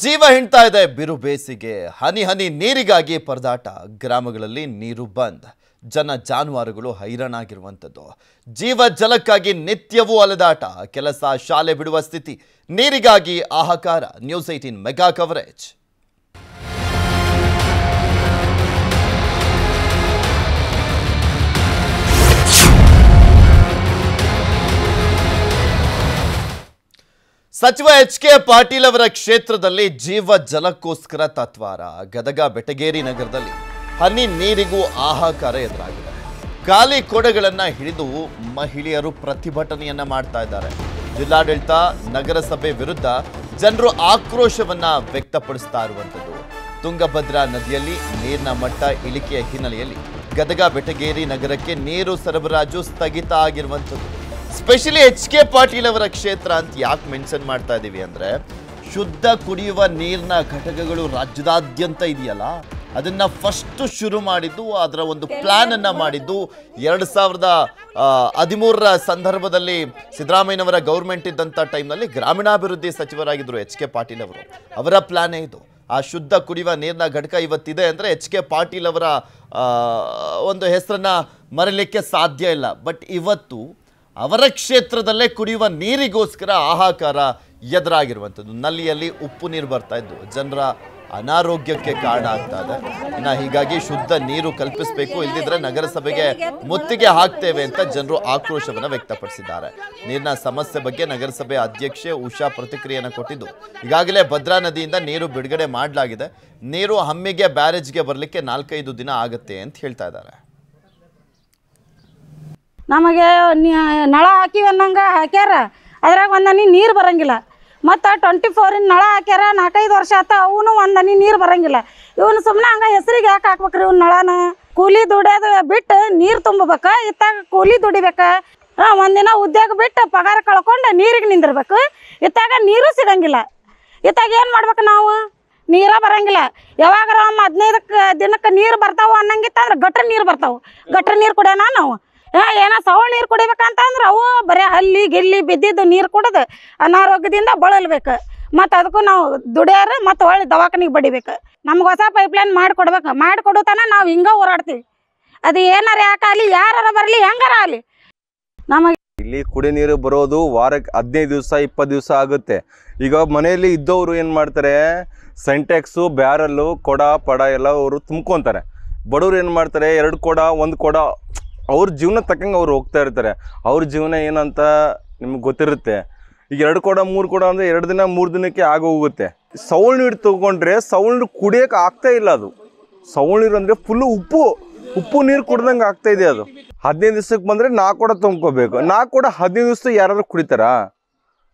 ಜೀವ ಹಿಂಡ್ತಾ ಇದೆ. ಬಿರು ಬೇಸಿಗೆ, ಹನಿ ಹನಿ ನೀರಿಗಾಗಿ ಪರದಾಟ. ಗ್ರಾಮಗಳಲ್ಲಿ ನೀರು ಬಂದ್. ಜನ ಜಾನುವಾರುಗಳು ಹೈರಾಣಾಗಿರುವಂಥದ್ದು. ಜೀವ ಜಲಕ್ಕಾಗಿ ನಿತ್ಯವೂ ಅಲೆದಾಟ. ಕೆಲಸ ಶಾಲೆ ಬಿಡುವ ಸ್ಥಿತಿ. ನೀರಿಗಾಗಿ ಆಹಾಕಾರ. News eighteen mega coverage. ಸಚಿವ ಎಚ್ ಕೆ ಪಾಟೀಲ್ ಅವರ ಕ್ಷೇತ್ರದಲ್ಲಿ ಜೀವ ಜಲಕ್ಕೋಸ್ಕರ ತತ್ವಾರ. ಗದಗ ಬೆಟಗೇರಿ ನಗರದಲ್ಲಿ ಹನಿ ನೀರಿಗೂ ಆಹಾಕಾರ ಎದುರಾಗಿದೆ. ಖಾಲಿ ಕೊಡಗಳನ್ನು ಹಿಡಿದು ಮಹಿಳೆಯರು ಪ್ರತಿಭಟನೆಯನ್ನ ಮಾಡ್ತಾ ಇದ್ದಾರೆ. ಜಿಲ್ಲಾಡಳಿತ, ನಗರಸಭೆ ವಿರುದ್ಧ ಜನರು ಆಕ್ರೋಶವನ್ನ ವ್ಯಕ್ತಪಡಿಸ್ತಾ ಇರುವಂಥದ್ದು. ತುಂಗಭದ್ರಾ ನದಿಯಲ್ಲಿ ನೀರಿನ ಮಟ್ಟ ಇಳಿಕೆಯ ಹಿನ್ನೆಲೆಯಲ್ಲಿ ಗದಗ ಬೆಟಗೇರಿ ನಗರಕ್ಕೆ ನೀರು ಸರಬರಾಜು ಸ್ಥಗಿತ ಆಗಿರುವಂಥದ್ದು. ಸ್ಪೆಷಲಿ ಎಚ್ ಕೆ ಪಾಟೀಲ್ ಅವರ ಕ್ಷೇತ್ರ ಅಂತ ಯಾಕೆ ಮೆನ್ಷನ್ ಮಾಡ್ತಾ ಇದ್ದೀವಿ ಅಂದರೆ ಶುದ್ಧ ಕುಡಿಯುವ ನೀರಿನ ಘಟಕಗಳು ರಾಜ್ಯದಾದ್ಯಂತ ಇದೆಯಲ್ಲ ಅದನ್ನ ಫಸ್ಟ್ ಶುರು ಮಾಡಿದ್ದು ಅದರ ಒಂದು ಪ್ಲಾನ್ ಅನ್ನ ಮಾಡಿದ್ದು ಎರಡು ಸಾವಿರದ ಹದಿಮೂರರ ಸಂದರ್ಭದಲ್ಲಿ ಸಿದ್ದರಾಮಯ್ಯನವರ ಗೌರ್ಮೆಂಟ್ ಇದ್ದಂಥ ಟೈಮ್ನಲ್ಲಿ ಗ್ರಾಮೀಣಾಭಿವೃದ್ಧಿ ಸಚಿವರಾಗಿದ್ದರು ಎಚ್ ಕೆ ಪಾಟೀಲ್ ಅವರು. ಅವರ ಪ್ಲ್ಯಾನೇ ಇದು. ಆ ಶುದ್ಧ ಕುಡಿಯುವ ನೀರಿನ ಘಟಕ ಇವತ್ತಿದೆ ಅಂದರೆ ಎಚ್ ಕೆ ಪಾಟೀಲ್ ಅವರ ಒಂದು ಹೆಸರನ್ನ ಮರಲಿಕ್ಕೆ ಸಾಧ್ಯ ಇಲ್ಲ. ಬಟ್ ಇವತ್ತು ಅವರ ಕ್ಷೇತ್ರದಲ್ಲೇ ಕುಡಿಯುವ ನೀರಿಗೋಸ್ಕರ ಆಹಾಕಾರ ಎದುರಾಗಿರುವಂಥದ್ದು. ನಲ್ಲಿಯಲ್ಲಿ ಉಪ್ಪು ನೀರು ಬರ್ತಾ ಇದ್ದು, ಜನರ ಅನಾರೋಗ್ಯಕ್ಕೆ ಕಾರಣ ಆಗ್ತಾ ಇದೆ. ಇನ್ನು ಹೀಗಾಗಿ ಶುದ್ಧ ನೀರು ಕಲ್ಪಿಸಬೇಕು. ಇಲ್ಲದಿದ್ರೆ ನಗರಸಭೆಗೆ ಮುತ್ತಿಗೆ ಹಾಕ್ತೇವೆ ಅಂತ ಜನರು ಆಕ್ರೋಶವನ್ನು ವ್ಯಕ್ತಪಡಿಸಿದ್ದಾರೆ. ನೀರಿನ ಸಮಸ್ಯೆ ಬಗ್ಗೆ ನಗರಸಭೆ ಅಧ್ಯಕ್ಷೆ ಉಷಾ ಪ್ರತಿಕ್ರಿಯೆಯನ್ನು ಕೊಟ್ಟಿದ್ದು, ಈಗಾಗಲೇ ಭದ್ರಾ ನದಿಯಿಂದ ನೀರು ಬಿಡುಗಡೆ ಮಾಡಲಾಗಿದೆ. ನೀರು ಹಮ್ಮಿಗೆ ಬ್ಯಾರೇಜ್ಗೆ ಬರಲಿಕ್ಕೆ ನಾಲ್ಕೈದು ದಿನ ಆಗುತ್ತೆ ಅಂತ ಹೇಳ್ತಾ ಇದ್ದಾರೆ. ನಮಗೆ ನಳ ಹಾಕಿವಿ ಅನ್ನಂಗೆ ಹಾಕ್ಯಾರ. ಅದ್ರಾಗ ಒಂದನಿ ನೀರು ಬರಂಗಿಲ್ಲ. ಮತ್ತು ಟ್ವೆಂಟಿ ಫೋರಿನ ನಳ ಹಾಕ್ಯಾರ, ನಾಲ್ಕೈದು ವರ್ಷ ಆತ, ಅವನು ಒಂದನಿ ನೀರು ಬರಂಗಿಲ್ಲ. ಇವನು ಸುಮ್ಮನೆ ಹಂಗೆ ಹೆಸರಿಗೆ ಯಾಕೆ ಹಾಕ್ಬೇಕ್ರಿ ಇವ್ನ ನಳನ? ಕೂಲಿ ದುಡಿಯೋದು ಬಿಟ್ಟು ನೀರು ತುಂಬಬೇಕು, ಇತ್ತಾಗ ಕೂಲಿ ದುಡಿಬೇಕು. ಹಾಂ ಒಂದಿನ ಉದ್ಯೋಗ ಬಿಟ್ಟು ಪಗಾರ ಕಳ್ಕೊಂಡು ನೀರಿಗೆ ನಿಂದಿರ್ಬೇಕು. ಇತ್ತಾಗ ನೀರು ಸಿಗಂಗಿಲ್ಲ. ಇತ್ತಾಗ ಏನು ಮಾಡ್ಬೇಕು ನಾವು? ನೀರ ಬರಂಗಿಲ್ಲ. ಯಾವಾಗಾರ ಒಮ್ಮೆ ಹದಿನೈದಕ್ಕೆ ದಿನಕ್ಕೆ ನೀರು ಬರ್ತಾವೆ ಅನ್ನಂಗಿತ್ತಂದ್ರೆ ಗಟ್ರ ನೀರು ಬರ್ತಾವೆ. ಗಟ್ರ ನೀರು ಕುಡಿಯೋಣ ನಾವು. ಹಾ, ಏನೋ ಸವಳ ನೀರು ಕುಡಿಬೇಕಂತಂದ್ರೆ ಅವು ಬರೀ ಅಲ್ಲಿ ಗಿಲ್ಲಿ ಬಿದ್ದಿದ್ದು ನೀರು ಕುಡಿದು ಅನಾರೋಗ್ಯದಿಂದ ಬಳಲ್ಬೇಕು. ಮತ್ತು ಅದಕ್ಕೂ ನಾವು ದುಡಿಯಾರ ಮತ್ತು ಒಳ್ಳೆ ದವಾಖಾನಿಗೆ ಬಡಿಬೇಕು. ನಮ್ಗೆ ಹೊಸ ಪೈಪ್ಲೈನ್ ಮಾಡಿಕೊಡ್ಬೇಕು ಮಾಡಿಕೊಡೋ ನಾವು ಹಿಂಗೆ ಓಡಾಡ್ತೀವಿ. ಅದು ಏನಾರ ಯಾಕಾಗಲಿ ಯಾರಾರ ಬರಲಿ ಹೆಂಗಾರ ಆಗಲಿ. ನಮಗೆ ಇಲ್ಲಿ ಕುಡಿ ನೀರು ಬರೋದು ವಾರಕ್ಕೆ ಹದಿನೈದು ದಿವಸ ಇಪ್ಪತ್ತು ದಿವಸ ಆಗುತ್ತೆ. ಈಗ ಮನೆಯಲ್ಲಿ ಇದ್ದವರು ಏನು ಮಾಡ್ತಾರೆ ಸೆಂಟೆಕ್ಸು ಬ್ಯಾರಲ್ಲು ಕೊಡ ಪಡ ಎಲ್ಲ ಅವರು ತುಂಬ್ಕೊತಾರೆ. ಬಡವ್ರು ಏನು ಮಾಡ್ತಾರೆ ಎರಡು ಕೊಡ ಒಂದು ಕೊಡ ಅವ್ರ ಜೀವನ ತಕ್ಕಂಗೆ ಅವ್ರು ಹೋಗ್ತಾ ಇರ್ತಾರೆ. ಅವ್ರ ಜೀವನ ಏನಂತ ನಿಮ್ಗೆ ಗೊತ್ತಿರುತ್ತೆ. ಈಗ ಎರಡು ಕೊಡ, ಮೂರು ಕೊಡ ಅಂದರೆ ಎರಡು ದಿನ, ಮೂರು ದಿನಕ್ಕೆ ಆಗೋಗುತ್ತೆ ಸೌಳು ನೀರು ತೊಗೊಂಡ್ರೆ ಸೌಳು ನೀರು ಕುಡಿಯೋಕೆ ಆಗ್ತಾ ಇಲ್ಲ ಅದು. ಸೌಳು ನೀರು ಅಂದರೆ ಫುಲ್ಲು ಉಪ್ಪು ಉಪ್ಪು ನೀರು ಕುಡ್ದಂಗೆ ಆಗ್ತಾ ಇದೆ ಅದು. ಹದಿನೈದು ದಿವ್ಸಕ್ಕೆ ಬಂದರೆ ನಾಲ್ಕು ಕೂಡ ತುಂಬ್ಕೋಬೇಕು. ನಾಲ್ಕು ಕೂಡ ಹದಿನೈದು ದಿವಸ ಯಾರಾದರೂ ಕುಡಿತಾರಾ?